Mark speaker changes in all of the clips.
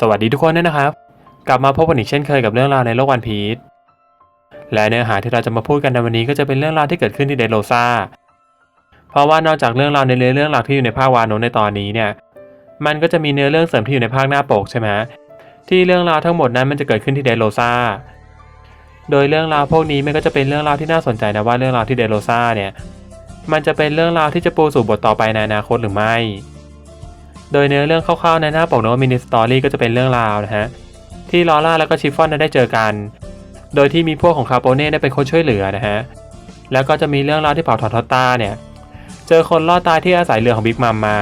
Speaker 1: สวัสดีทุกคนด้วยนะครับ กลับมาพบกันอีกเช่นเคยกับเรื่องราวในโลกวันพีชและเนื้อหาที่เราจะมาพูดกันในวันนี้ก็จะเป็นเรื่องราวที่เกิดขึ้นที่เดโรซาเพราะว่านอกจากเรื่องราวในเรื่องหลักที่อยู่ในภาควานโนในตอนนี้เนี่ยมันก็จะมีเนื้อเรื่องเสริมที่อยู่ในภาคหน้าปกใช่ไหมที่เรื่องราวทั้งหมดนั้นมันจะเกิดขึ้นที่เดโรซาโดยเรื่องราวพวกนี้มันก็จะเป็นเรื่องราวที่น่าสนใจนะว่าเรื่องราวที่เดโรซาเนี่ยมันจะเป็นเรื่องราวที่จะปูสู่บทต่อไปในอนาคตหรือไม่ โดยเนื้อเรื่องคร่าวๆในหน้าปกโน้ตมินิสตอรี่ก็จะเป็นเรื่องราวนะฮะที่ลอร่าแล้วก็ชิฟฟอนได้เจอกัน โดยที่มีพวกของคาโปเน่ได้เป็นคนช่วยเหลือนะฮะแล้วก็จะมีเรื่องราวที่เผ่าทอทอตตาเนี่ยเจอคนรอดตายที่อาศัยเรือของบิ๊กมัมมา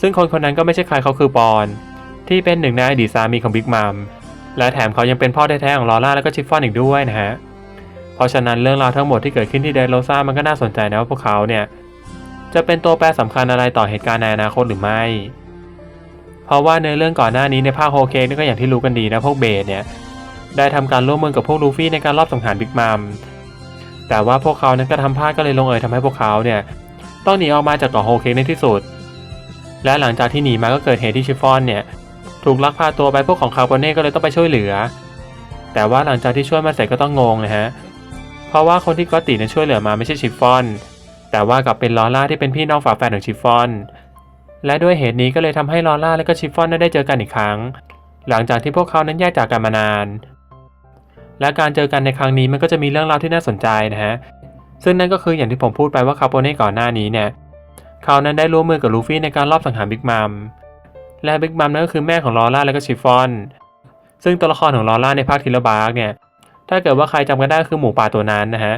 Speaker 1: ซึ่งคนคนนั้นก็ไม่ใช่ใครเขาคือปอน ที่เป็นหนึ่งในอดีตสามีของบิ๊กมัมและแถมเขายังเป็นพ่อแท้ๆของลอร่าแล้วก็ชิฟฟอนอีกด้วยนะฮะเพราะฉะนั้นเรื่องราวทั้งหมดที่เกิดขึ้นที่เดโรซ่ามันก็น่าสนใจนะว่าพวกเขาเนี่ย จะเป็นตัวแปรสำคัญอะไรต่อเหตุการณ์ในอนาคตหรือไม่ เพราะว่าในเรื่องก่อนหน้านี้ในภาคโฮเคกนี่ก็อย่างที่รู้กันดีนะพวกเบสเนี่ยได้ทำการร่วมมือกับพวกลูฟี่ในการรอบสังหารบิ๊กมัมแต่ว่าพวกเขานั้นก็ทำพลาดก็เลยลงเอยทำให้พวกเขาเนี่ยต้องหนีออกมาจากเกาะโฮเคกในที่สุด และหลังจากที่หนีมาก็เกิดเหตุที่ชิฟฟอนเนี่ยถูกลักพาตัวไปพวกของคาร์โบเน่ก็เลยต้องไปช่วยเหลือ แต่ว่าหลังจากที่ช่วยมาเสร็จก็ต้องงงนะฮะ เพราะว่าคนที่ก็ติเนี่ยช่วยเหลือมาไม่ใช่ชิฟฟอน แต่ว่ากลับเป็นลอร่าที่เป็นพี่น้องฝาแฝดของชิฟฟอน และด้วยเหตุนี้ก็เลยทำให้ลอร่าและก็ชิฟฟอนได้เจอกันอีกครั้ง หลังจากที่พวกเขานั้นแยกจากกันมานาน และการเจอกันในครั้งนี้มันก็จะมีเรื่องราวที่น่าสนใจนะฮะ ซึ่งนั่นก็คืออย่างที่ผมพูดไปว่าคาโปเน่ก่อนหน้านี้เนี่ย เขานั้นได้ร่วมมือกับลูฟี่ในการลอบสังหารบิ๊กมัม และบิ๊กมัมนั่นก็คือแม่ของลอร่าและก็ชิฟฟอน ซึ่งตัวละครของลอร่าในภาคทิลบาร์กเนี่ย ถ้าเกิดว่าใครจำกันได้คือหมูป่าตัวนั้นนะฮะ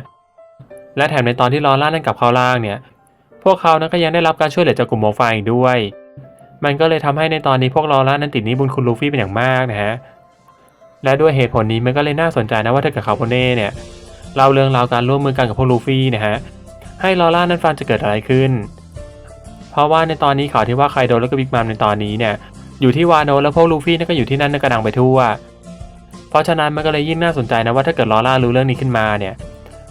Speaker 1: และแถมในตอนที่ลอร่านั่นกับเขาล่างเนี่ย พวกเขานั้นก็ยังได้รับการช่วยเหลือจากกลุ่มโมฟาอีกด้วย มันก็เลยทำให้ในตอนนี้พวกลอร่านั้นติดนี้บุญคุณลูฟี่เป็นอย่างมากนะฮะ และด้วยเหตุผลนี้มันก็เลยน่าสนใจนะว่าถ้าเกิดคาโปเน่เนี่ยเล่าเรื่องราวการร่วมมือกันกับพวกลูฟี่นะฮะ ให้ลอร่านั้นฟังจะเกิดอะไรขึ้น เพราะว่าในตอนนี้ข่าวที่ว่าไคโดแล้วก็บิ๊กมัมในตอนนี้เนี่ยอยู่ที่วานโนแล้วพวกลูฟี่นั่นก็อยู่ที่นั่นนั่นกระดังไปทั่ว เพราะฉะนั้นมันก็เลยยิ่งน่าสนใจนะว่าถ้าเกิดลอร่ารู้เรื่องนี้ขึ้นมาเนี่ย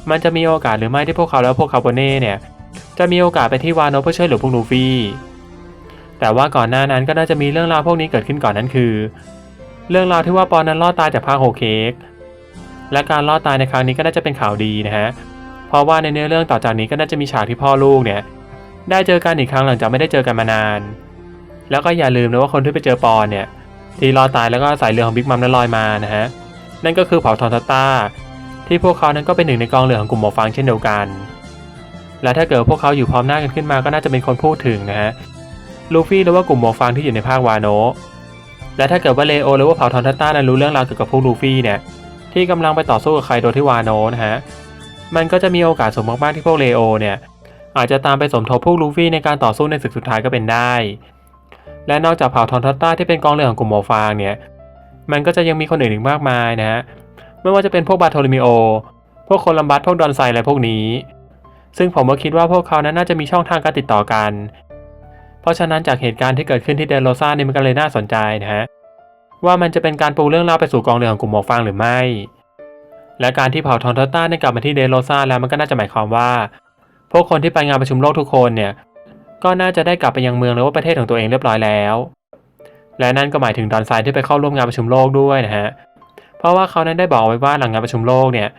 Speaker 1: มันจะมีโอกาสหรือไม่ที่พวกเขาแล้วพวกคาโบเน่เนี่ยจะมีโอกาสไปที่วาโนเพื่อช่วยเหลือพวกลูฟี่แต่ว่าก่อนหน้านั้นก็น่าจะมีเรื่องราวพวกนี้เกิดขึ้นก่อนนั้นคือ เรื่องราวที่ว่าปอนนั้นรอดตายจากภาโฮเค้กและการรอดตายในครั้งนี้ก็น่าจะเป็นข่าวดีนะฮะเพราะว่าในเนื้อเรื่องต่อจากนี้ก็น่าจะมีฉากที่พ่อลูกเนี่ยได้เจอกันอีกครั้งหลังจากไม่ได้เจอกันมานาน แล้วก็อย่าลืมนะว่าคนที่ไปเจอปอนเนี่ยที่รอดตายแล้วก็อาศัยเรือของบิ๊กมัมนั้นลอยมานะฮะนั่นก็คือเผ่าทอนทัตตา ที่พวกเขานั้นก็เป็นหนึ่งในกองเรือของกลุ่มหมอฟังเช่นเดียวกัน และถ้าเกิดพวกเขาอยู่พร้อมหน้ากันขึ้นมาก็น่าจะเป็นคนพูดถึงนะฮะลูฟี่หรือว่ากลุ่มหมอฟังที่อยู่ในภาควาโนและถ้าเกิดว่าเลโอหรือว่าเผ่าทอนทัตตานั้นรู้เรื่องราวเกี่ยวกับพวกลูฟี่เนี่ยที่กำลังไปต่อสู้กับใครโดยที่วาโนนะฮะมันก็จะมีโอกาสสูงมากๆที่พวกเลโอเนี่ยอาจจะตามไปสมทบพวกลูฟี่ในการต่อสู้ในศึกสุดท้ายก็เป็นได้ และนอกจากเผ่าทอนทัตตาที่เป็นกองเรือของกลุ่มหมอฟางเนี่ย มันก็จะยังมีคนอื่นอีกมากมายนะฮะ ไม่ว่าจะเป็นพวกบาโทลิมิโอ พวกโคลัมบัสพวกดอนไซอะไรพวกนี้ ซึ่งผมก็คิดว่าพวกเขานั้นน่าจะมีช่องทางการติดต่อกัน เพราะฉะนั้นจากเหตุการณ์ที่เกิดขึ้นที่เดนโรซ่านี่มันก็เลยน่าสนใจนะฮะว่ามันจะเป็นการปูเรื่องราวไปสู่กองเรือของกลุ่มหมอฟางหรือไม่ และการที่เผ่าทอนทัตตาได้กลับมาที่เดนโรซาแล้วมันก็น่าจะหมายความว่า พวกคนที่ไปงานประชุมโลกทุกคนเนี่ยก็น่าจะได้กลับไปยังเมืองหรือว่าประเทศของตัวเองเรียบร้อยแล้ว และนั่นก็หมายถึงดอนไซที่ไปเข้าร่วมงานประชุมโลกด้วยนะฮะ เพราะว่าเขานั้นได้บอกไว้ว่าหลังงานประชุมโลกเนี่ย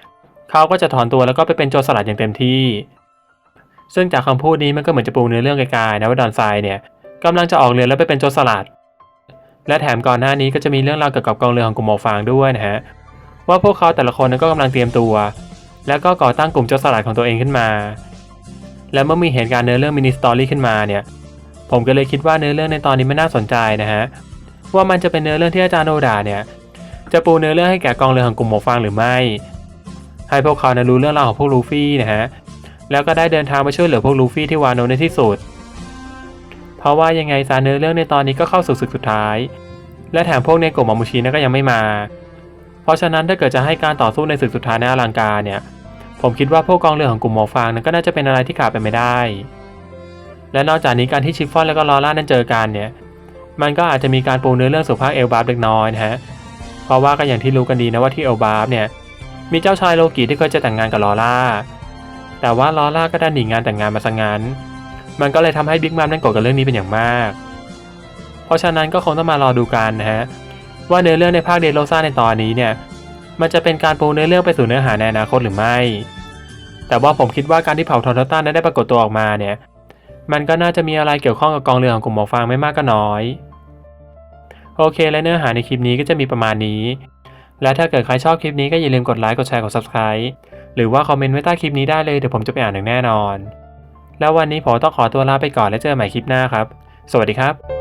Speaker 1: เขาก็จะถอนตัวแล้วก็ไปเป็นโจรสลัดอย่างเต็มที่ ซึ่งจากคำพูดนี้มันก็เหมือนจะปูเนื้อเรื่องไกลๆนะว่าดอนไซเนี่ยกำลังจะออกเรือแล้วไปเป็นโจรสลัด และแถมก่อนหน้านี้ก็จะมีเรื่องราวเกี่ยวกับกองเรือของกลุ่มหมอฟางด้วยนะฮะว่าพวกเขาแต่ละคนนั้นก็กำลังเตรียมตัว แล้วก็ก่อตั้งกลุ่มโจรสลัดของตัวเองขึ้นมา และเมื่อมีเหตุการณ์เนื้อเรื่องมินิสตอรี่ขึ้นมาเนี่ยผมก็เลยคิดว่าเนื้อเรื่องในตอนนี้ไม่น่าสนใจนะฮะว่ามันจะเป็นเนื้อเรื่องที่อาจารย์โนดาเนี่ย จะปูเนื้อเรื่องให้แก่กองเรือของกลุ่มหมวกฟางหรือไม่ ให้พวกเขานะรู้เรื่องราวของพวกลูฟี่นะฮะ แล้วก็ได้เดินทางไปช่วยเหลือพวกลูฟี่ที่วานโนในที่สุด เพราะว่ายังไงซาเนื้อเรื่องในตอนนี้ก็เข้าสู่ศึกสุดท้าย และแถมพวกเนโกะมามูชินะก็ยังไม่มา เพราะฉะนั้นถ้าเกิดจะให้การต่อสู้ในศึกสุดท้ายในอลังการเนี่ย ผมคิดว่าพวกกองเรือของกลุ่มหมอฟางนั้นก็น่าจะเป็นอะไรที่ขาดไปไม่ได้ และนอกจากนี้การที่ชิฟฟอนและก็ลอร่านั้นเจอกันเนี่ย มันก็อาจจะมีการปูเนื้อเรื่องสู่ภาคเอลบาร์เล็กน้อยนะฮะ เพราะว่าก็อย่างที่รู้กันดีนะว่าที่เอลบาร์เนี่ยมีเจ้าชายโลกิที่เคยจะแต่งงานกับลอร่า แต่ว่าลอร่าก็ไดันหนีงานแต่งงานมาซะงั้น มันก็เลยทำให้บิ๊กมัมนั้นโกรธกับเรื่องนี้เป็นอย่างมาก เพราะฉะนั้นก็คงต้องมารอดูกันนะฮะว่าเนื้อเรื่องในภาคเดโรซ่าในตอนนี้เนี่ยมันจะเป็นการปูเนื้อเรื่องไปสู่เนื้อหาในอนาคตหรือไม่ แต่ว่าผมคิดว่าการที่เผ่าทอร์เทต้านั้นได้ปรากฏตัวออกมาเนี่ย มันก็น่าจะมีอะไรเกี่ยวข้องกับกองเรือของกลุ่มหมวกฟางไม่มากก็น้อย โอเค และเนื้อหาในคลิปนี้ก็จะมีประมาณนี้ และถ้าเกิดใครชอบคลิปนี้ก็อย่าลืมกดไลค์กดแชร์กด subscribe หรือว่าคอมเมนต์ไว้ใต้คลิปนี้ได้เลยเดี๋ยวผมจะไปอ่านอย่างแน่นอน แล้ววันนี้ผมต้องขอตัวลาไปก่อนและเจอกันใหม่คลิปหน้าครับ สวัสดีครับ